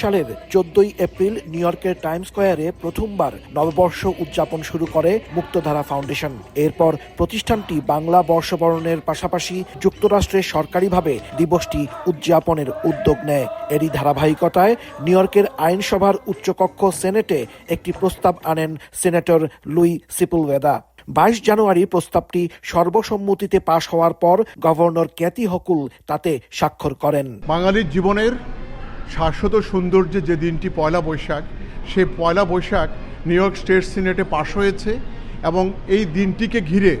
সালের চোদ্দই April new ইয়র্কের টাইম স্কোয়ারে প্রথমবার নববর্ষ উদযাপন শুরু করে মুক্তধারা ফাউন্ডেশন। এরপর প্রতিষ্ঠানটি বাংলা বর্ষবরণের পাশাপাশি যুক্তরাষ্ট্রে সরকারিভাবে দিবসটি উদযাপনের উদ্যোগ নেয়। এরই ধারাবাহিকতায় নিউ ইয়র্কের আইনসভার উচ্চকক্ষ সেনেটে একটি প্রস্তাব আনেন সেনেটর লুই সিপুলওয়েদা বাইশ জানুয়ারি প্রস্তাবটি সর্বসম্মতিতে পাশ হওয়ার পর গভর্নর ক্যাতি হকুল তাতে স্বাক্ষর করেন। বাঙালির জীবনের শাশ্বত সৌন্দর্যে যে দিনটি পয়লা বৈশাখ সে Poila Boishakh New York State সিনেটে পাশ হয়েছে এবং এই দিনটিকে ঘিরে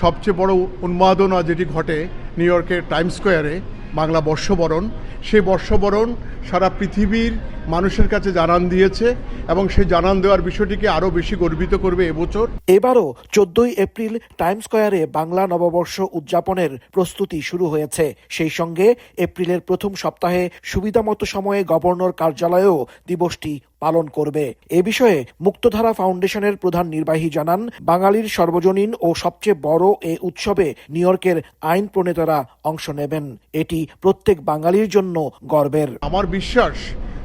সবচেয়ে বড় উন্মাদনা যেটি ঘটে নিউ ইয়র্কের টাইম স্কোয়ারে বাংলা বর্ষবরণ। সেই বর্ষবরণ সারা পৃথিবীর মানুষের কাছে জানান দিয়েছে এবং সেই জানান দেওয়ার বিষয়টিকে আরও বেশি গর্বিত করবে এবছর। এবারও চোদ্দই এপ্রিল টাইম স্কোয়ারে বাংলা নববর্ষ উদযাপনের প্রস্তুতি শুরু হয়েছে। সেই সঙ্গে এপ্রিলের প্রথম সপ্তাহে সুবিধামতো সময়ে গভর্নর কার্যালয়েও দিবসটি পালন করবে। এ বিষয়ে মুক্তধারা ফাউন্ডেশনের প্রধান নির্বাহী জানান, বাঙালির সর্বজনীন ও সবচেয়ে বড় এ উৎসবে নিউ ইয়র্কের আইন প্রণেতারা অংশ নেবেন। এটি প্রত্যেক বাঙালির জন্য গর্বের। আমার বিশ্বাস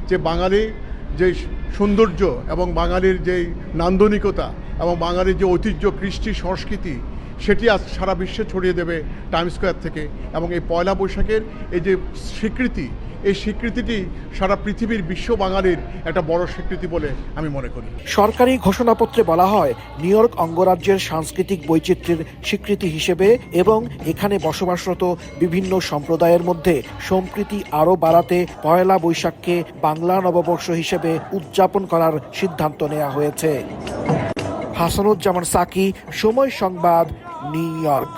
যে বাঙালি যে সৌন্দর্য এবং বাঙালির যে নান্দনিকতা এবং বাঙালির যে ঐতিহ্য, কৃষ্টি, সংস্কৃতি, সেটি আজ সারা বিশ্বে ছড়িয়ে দেবে টাইম স্কোয়ার থেকে এবং এই পয়লা বৈশাখের এই যে স্বীকৃতি, এই স্বীকৃতিটি সারা পৃথিবীর বিশ্ব বাঙালির একটা বড় স্বীকৃতি বলে আমি মনে করি। সরকারি ঘোষণাপত্রে বলা হয়, নিউ ইয়র্ক অঙ্গরাজ্যের সাংস্কৃতিক বৈচিত্র্যের স্বীকৃতি হিসেবে এবং এখানে বসবাসরত বিভিন্ন সম্প্রদায়ের মধ্যে সম্প্রীতি আরও বাড়াতে পয়লা বৈশাখকে বাংলা নববর্ষ হিসেবে উদযাপন করার সিদ্ধান্ত নেওয়া হয়েছে। হাসানুজ্জামান সাকি সময় সংবাদ নিউ ইয়র্ক।